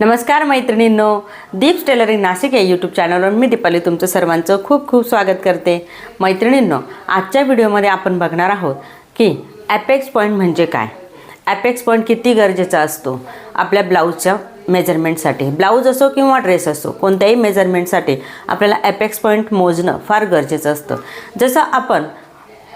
नमस्कार मैत्रिणींनो दीप्स टेलरिंग नाशिक या यूट्यूब चॅनलवर मी दीपाली तुमचं सर्वांचं खूप खूप स्वागत करते. मैत्रिणींनो आजच्या व्हिडिओमध्ये आपण बघणार आहोत की ॲपेक्स पॉईंट म्हणजे काय? ॲपेक्स पॉईंट किती गरजेचा असतो? आपल्या ब्लाऊजच्या मेजरमेंटसाठी ब्लाऊज असो किंवा ड्रेस असो कोणत्याही मेजरमेंटसाठी आपल्याला ॲपेक्स पॉईंट मोजणं फार गरजेचं असतं. जसं आपण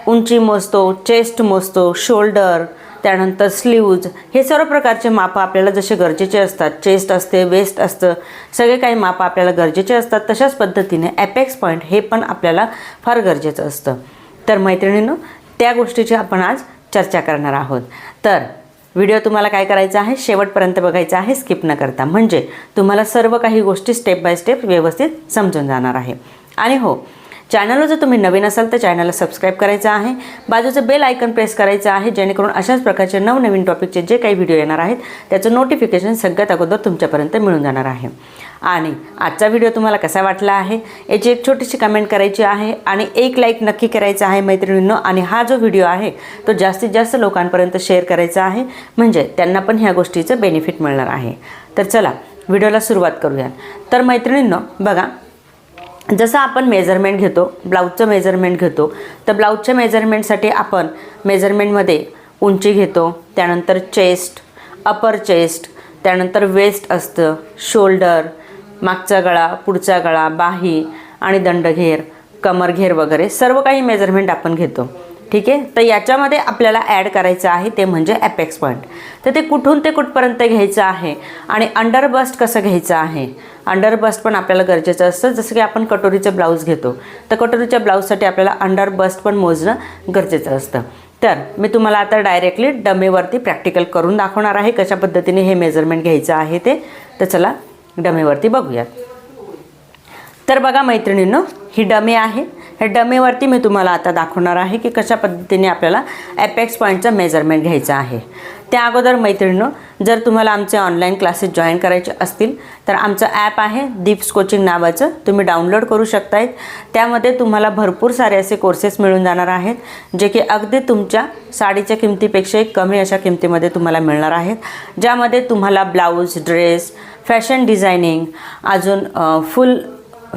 उंची मोजतो चेस्ट मोजतो शोल्डर त्यानंतर स्लीव्ज हे सर्व प्रकारचे मापं आपल्याला जसे गरजेचे असतात. चेस्ट असते वेस्ट असतं. सगळे काही मापं आपल्याला गरजेचे असतात. तशाच पद्धतीने ॲपेक्स पॉईंट हे पण आपल्याला फार गरजेचं असतं. तर मैत्रिणीनं त्या गोष्टीची आपण आज चर्चा करणार आहोत. तर व्हिडिओ तुम्हाला काय करायचा आहे? शेवटपर्यंत बघायचा आहे स्किप न करता. म्हणजे तुम्हाला सर्व काही गोष्टी स्टेप बाय स्टेप व्यवस्थित समजून जाणार आहे. आणि हो चॅनलवर जर तुम्ही नवीन असाल तर चॅनलला सबस्क्राईब करायचं आहे. बाजूचं बेल आयकन प्रेस करायचं आहे जेणेकरून अशाच प्रकारचे नवनवीन टॉपिकचे जे काही व्हिडिओ येणार आहेत त्याचं नोटिफिकेशन सगळ्यात अगोदर तुमच्यापर्यंत मिळून जाणार आहे. आणि आजचा व्हिडिओ तुम्हाला कसा वाटला आहे याची एक छोटीशी कमेंट करायची आहे आणि एक लाईक नक्की करायचं आहे मैत्रिणींनो. आणि हा जो व्हिडिओ आहे तो जास्तीत जास्त लोकांपर्यंत शेअर करायचा आहे. म्हणजे त्यांना पण ह्या गोष्टीचं बेनिफिट मिळणार आहे. तर चला व्हिडिओला सुरुवात करूया. तर मैत्रिणींनो बघा जसं आपण मेजरमेंट घेतो ब्लाऊजचं मेजरमेंट घेतो तर ब्लाऊजच्या मेजरमेंटसाठी आपण मेजरमेंटमध्ये उंची घेतो त्यानंतर चेस्ट अपर चेस्ट त्यानंतर वेस्ट असतं शोल्डर मागचा गळा पुढचा गळा बाही आणि दंडघेर कमरघेर वगैरे सर्व काही मेजरमेंट आपण घेतो. ठीक आहे? तर याच्यामध्ये आपल्याला ॲड करायचं आहे ते म्हणजे ॲपेक्स पॉईंट तर ते कुठून ते कुठपर्यंत घ्यायचं आहे? आणि अंडरबस्ट कसं घ्यायचं आहे? अंडरबस्ट पण आपल्याला गरजेचं असतं. जसं की आपण कटोरीचं ब्लाऊज घेतो. तर कटोरीच्या ब्लाऊजसाठी आपल्याला अंडर बस्ट पण मोजणं गरजेचं असतं. तर मी तुम्हाला आता डायरेक्टली डमेवरती प्रॅक्टिकल करून दाखवणार आहे कशा पद्धतीने हे मेजरमेंट घ्यायचं आहे ते. तर चला डमेवरती बघूयात. तर बघा मैत्रिणींनो ही डमे आहे. हे डमेवरती मी तुम्हाला आता दाखवणार आहे की कशा पद्धतीने आपल्याला ॲपेक्स पॉईंटचं मेजरमेंट घ्यायचं आहे. त्या अगोदर मैत्रिणीनं जर तुम्हाला आमचे ऑनलाईन क्लासेस जॉईन करायचे असतील तर आमचं ॲप आहे दीप्स कोचिंग नावाचं. तुम्ही डाउनलोड करू शकतायत. त्यामध्ये तुम्हाला भरपूर सारे असे कोर्सेस मिळून जाणार आहेत जे की अगदी तुमच्या साडीच्या किमतीपेक्षाही कमी अशा किमतीमध्ये तुम्हाला मिळणार आहेत. ज्यामध्ये तुम्हाला ब्लाऊज ड्रेस फॅशन डिझायनिंग अजून फुल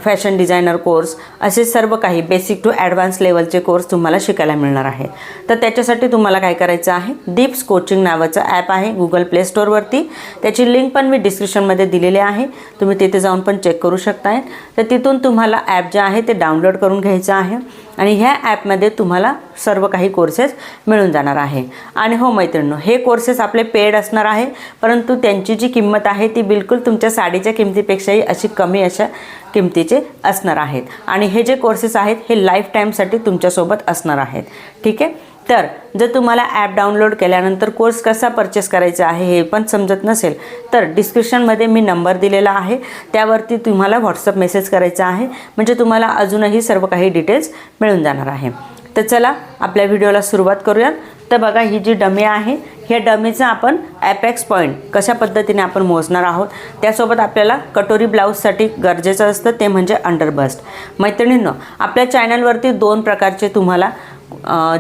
फॅशन डिझायनर कोर्स असे सर्व काही बेसिक टू ॲडव्हान्स लेवलचे कोर्स तुम्हाला शिकायला मिळणार आहे. तर त्याच्यासाठी तुम्हाला काय करायचं आहे? दीप्स कोचिंग नावाचं ॲप आहे गुगल प्ले स्टोअरवरती त्याची लिंक पण मी डिस्क्रिप्शनमध्ये दिलेली आहे. तुम्ही तिथे जाऊन पण चेक करू शकताय. तर तिथून तुम्हाला ॲप जे आहे ते डाउनलोड करून घ्यायचं आहे. आणि ह्या ॲपमध्ये तुम्हाला सर्व काही कोर्सेस मिळून जाणार आहे. आणि हो मैत्रिणींनो हे कोर्सेस आपले पेड असणार आहे परंतु त्यांची जी किंमत आहे ती बिलकुल तुमच्या साडीच्या किमतीपेक्षाही अशी कमी अशा किमतीचे असणार आहेत. आणि हे जे कोर्सेस आहेत हे लाईफ टाईमसाठी तुमच्यासोबत असणार आहेत. ठीक आहे? तर जर तुम्हाला ॲप डाउनलोड केल्यानंतर कोर्स कसा परचेस करायचा आहे हे पण समजत नसेल तर डिस्क्रिप्शनमध्ये मी नंबर दिलेला आहे. त्यावरती तुम्हाला व्हॉट्सअप मेसेज करायचा आहे. म्हणजे तुम्हाला अजूनही सर्व काही डिटेल्स मिळून जाणार आहे. तर चला आपल्या व्हिडिओला सुरुवात करूयात. तर बघा ही जी डमी आहे ह्या डमीचा आपण ॲपॅक्स पॉईंट कशा पद्धतीने आपण मोजणार आहोत त्यासोबत आपल्याला कटोरी ब्लाऊजसाठी गरजेचं असतं ते म्हणजे अंडरबस्ट मैत्रिणींनो आपल्या चॅनलवरती दोन प्रकारचे तुम्हाला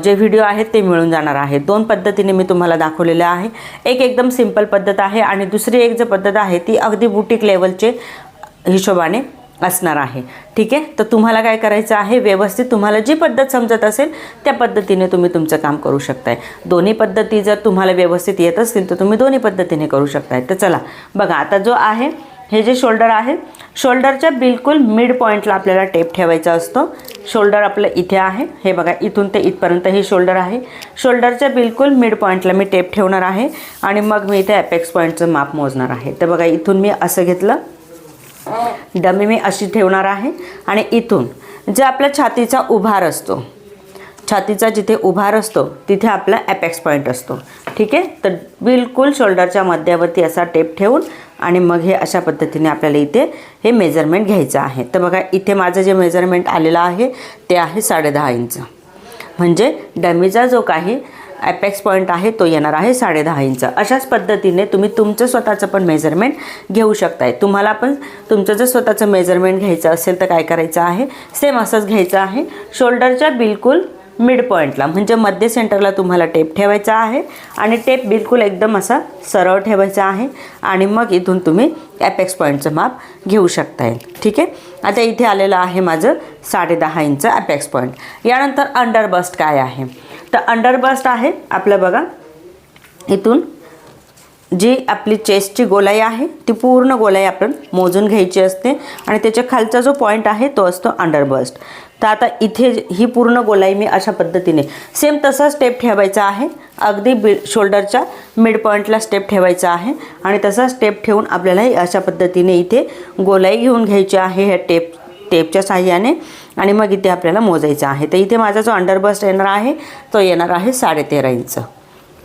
जे व्हिडिओ आहेत ते मिळून जाणार आहेत. दोन पद्धतीने मी तुम्हाला दाखवलेलं आहे. एक एकदम सिंपल पद्धत आहे आणि दुसरी एक जी पद्धत आहे ती अगदी बुटीक लेवलचे हिशोबाने असणार आहे. ठीक आहे? तर तुम्हाला काय करायचं आहे? व्यवस्थित तुम्हाला जी पद्धत समजत असेल त्या पद्धतीने तुम्ही तुमचं काम करू शकताय. दोन्ही पद्धती जर तुम्हाला व्यवस्थित येत असतील तर तुम्ही दोन्ही पद्धतीने करू शकताय. तर चला बघा आता जो आहे हे जे शोल्डर आहे शोल्डरच्या बिलकुल मिड पॉईंटला आपल्याला टेप ठेवायचा असतो. शोल्डर आपलं इथे आहे. हे बघा इथून ते इथपर्यंत हे शोल्डर आहे. शोल्डरच्या बिलकुल मिड पॉईंटला मी टेप ठेवणार आहे आणि मग मी इथे ॲपेक्स पॉईंटचं माप मोजणार आहे. तर बघा इथून मी असं घेतलं. डमी मी अशी ठेवणार आहे. आणि इथून जे आपल्या छातीचा उभार असतो छातीचा जिथे उभार असतो तिथे आपला ॲपेक्स पॉईंट असतो. ठीक आहे? तर बिलकुल शोल्डरच्या मध्यावरती असा टेप ठेवून आणि मग हे अशा पद्धतीने आपल्याला इथे हे मेजरमेंट घ्यायचं आहे. तर बघा इथे माझं जे मेजरमेंट आलेलं आहे ते आहे साडेदहा इंच. म्हणजे डमीचा जो काही ॲपेक्स पॉईंट आहे तो येणार आहे साडेदहा इंच. अशाच पद्धतीने तुम्ही तुमचं स्वतःचं पण मेजरमेंट घेऊ शकताय. तुम्हाला पण तुमचं जर स्वतःचं मेजरमेंट घ्यायचं असेल तर काय करायचं आहे? सेम असंच घ्यायचं आहे. शोल्डरच्या बिलकुल मिड पॉईंटला म्हणजे मध्य सेंटरला तुम्हाला टेप ठेवायचा आहे आणि टेप बिलकुल एकदम असा सरळ ठेवायचा आहे आणि मग इथून तुम्ही ॲपेक्स पॉईंटचं माप घेऊ शकता येईल. ठीक आहे? आता इथे आलेलं आहे माझं साडे दहा इंच ॲपेक्स पॉईंट यानंतर अंडरबस्ट काय आहे? तर अंडरबस्ट आहे आपलं बघा इथून जी आपली चेस्टची गोलाई आहे ती पूर्ण गोलाई आपण मोजून घ्यायची असते आणि त्याच्या खालचा जो पॉईंट आहे तो असतो अंडरबस्ट तर आता इथे ही पूर्ण गोलाई मी अशा पद्धतीने सेम तसा स्टेप ठेवायचा आहे. अगदी बि शोल्डरच्या मिड पॉईंटला स्टेप ठेवायचा आहे आणि तसा स्टेप ठेवून आपल्याला अशा पद्धतीने इथे गोलाई घेऊन घ्यायची आहे ह्या टेप टेपच्या साह्याने आणि मग इथे आपल्याला मोजायचं आहे. तर इथे माझा जो अंडरबस्ट येणार आहे तो येणार आहे साडेतेरा इंच.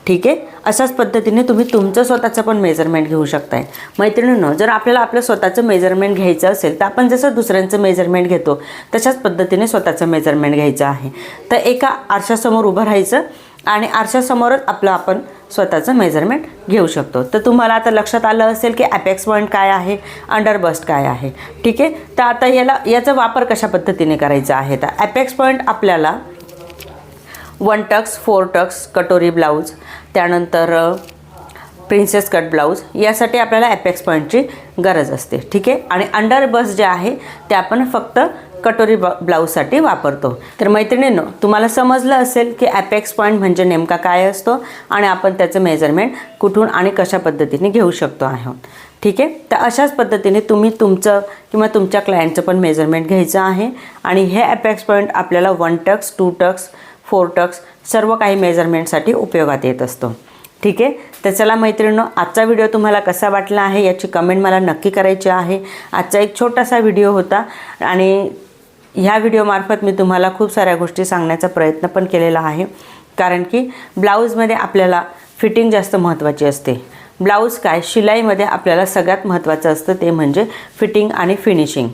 ठीक आहे? अशाच पद्धतीने तुम्ही तुमचं स्वतःचं पण मेजरमेंट घेऊ शकताय. मैत्रिणींनो जर आपल्याला आपलं स्वतःचं मेजरमेंट घ्यायचं असेल तर आपण जसं दुसऱ्यांचं मेजरमेंट घेतो तशाच पद्धतीने स्वतःचं मेजरमेंट घ्यायचं आहे. तर एका आरशासमोर उभं राहायचं आणि आरशासमोरच आपलं आपण स्वतःचं मेजरमेंट घेऊ शकतो. तर तुम्हाला आता लक्षात आलं असेल की ॲपेक्स पॉईंट काय आहे अंडरबस्ट काय आहे. ठीक आहे? तर आता याला याचा वापर कशा पद्धतीने करायचा आहे? तर ॲपेक्स पॉईंट आपल्याला one tucks four tucks katori blouse त्यानंतर प्रिन्सेस कट ब्लाऊज यासाठी आपल्याला ॲपेक्स पॉईंटची गरज असते ठीक आहे? आणि अंडर बस जे आहे ते आपण फक्त कटोरी ब ब्लाऊजसाठी वापरतो. तर मैत्रिणींनो तुम्हाला समजलं असेल की ॲपेक्स पॉईंट म्हणजे नेमका काय असतो आणि आपण त्याचं मेजरमेंट कुठून आणि कशा पद्धतीने घेऊ शकतो आहोत. ठीक आहे? तर अशाच पद्धतीने तुम्ही तुमचं किंवा तुमच्या क्लायंटचं पण मेजरमेंट घ्यायचं आहे आणि हे ॲपेक्स पॉईंट आपल्याला one tucks two tucks four tucks सर्व काही मेजरमेंटसाठी उपयोगात येत असतो. ठीक आहे? तर चला मैत्रिणींनो आजचा व्हिडिओ तुम्हाला कसा वाटला आहे याची कमेंट मला नक्की करायची आहे. आजचा एक छोटासा व्हिडिओ होता आणि ह्या व्हिडिओमार्फत मी तुम्हाला खूप साऱ्या गोष्टी सांगण्याचा प्रयत्न पण केलेला आहे. कारण की ब्लाऊजमध्ये आपल्याला फिटिंग जास्त महत्त्वाची असते. ब्लाऊज काय? शिलाईमध्ये आपल्याला सगळ्यात महत्त्वाचं असतं ते म्हणजे फिटिंग आणि फिनिशिंग.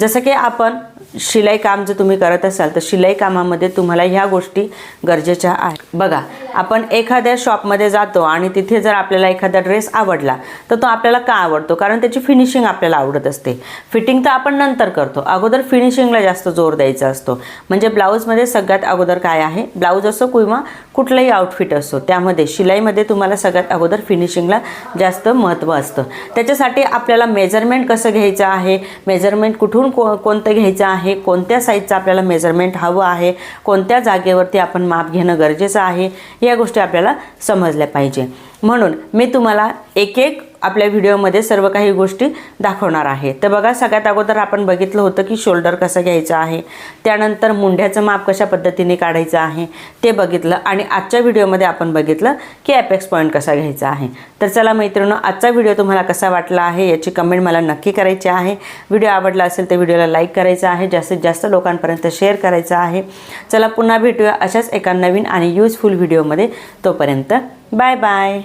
जसं की आपण शिलाई काम जर तुम्ही करत असाल तर शिलाई कामामध्ये तुम्हाला ह्या गोष्टी गरजेच्या आहेत. बघा आपण एखाद्या शॉपमध्ये जातो आणि तिथे जर आपल्याला एखादा ड्रेस आवडला तर तो आपल्याला का आवडतो? कारण त्याची फिनिशिंग आपल्याला आवडत असते. फिटिंग तर आपण नंतर करतो. अगोदर फिनिशिंगला जास्त जोर द्यायचा असतो. म्हणजे ब्लाऊजमध्ये सगळ्यात अगोदर काय आहे? ब्लाऊज असो किंवा कुठलाही आउटफिट असो त्यामध्ये शिलाईमध्ये तुम्हाला सगळ्यात अगोदर फिनिशिंगला जास्त महत्त्व असतं. त्याच्यासाठी आपल्याला मेजरमेंट कसं घ्यायचं आहे? मेजरमेंट कुठून को कोणतं घ्यायचं आहे? आहे कोणत्या साईजचं आपल्याला मेजरमेंट हवं आहे कोणत्या जागेवरती आपण माप घेणं गरजेचं आहे या गोष्टी आपल्याला समजल्या पाहिजे. म्हणून मी तुम्हाला एक एक आपल्या व्हिडिओमध्ये सर्व काही गोष्टी दाखवणार आहे. तर बघा सगळ्यात अगोदर आपण बघितलं होतं की शोल्डर कसं घ्यायचं आहे. त्यानंतर मुंढ्याचं माप कशा पद्धतीने काढायचं आहे ते बघितलं आणि आजच्या व्हिडिओमध्ये आपण बघितलं की ॲपेक्स पॉईंट कसा घ्यायचा आहे. तर चला मैत्रिणं आजचा व्हिडिओ तुम्हाला कसा वाटला आहे याची कमेंट मला नक्की करायची आहे. व्हिडिओ आवडला असेल तर व्हिडिओला लाईक करायचा आहे जास्तीत जास्त लोकांपर्यंत शेअर करायचं आहे. चला पुन्हा भेटूया अशाच एका नवीन आणि यूजफुल व्हिडिओमध्ये तोपर्यंत बाय बाय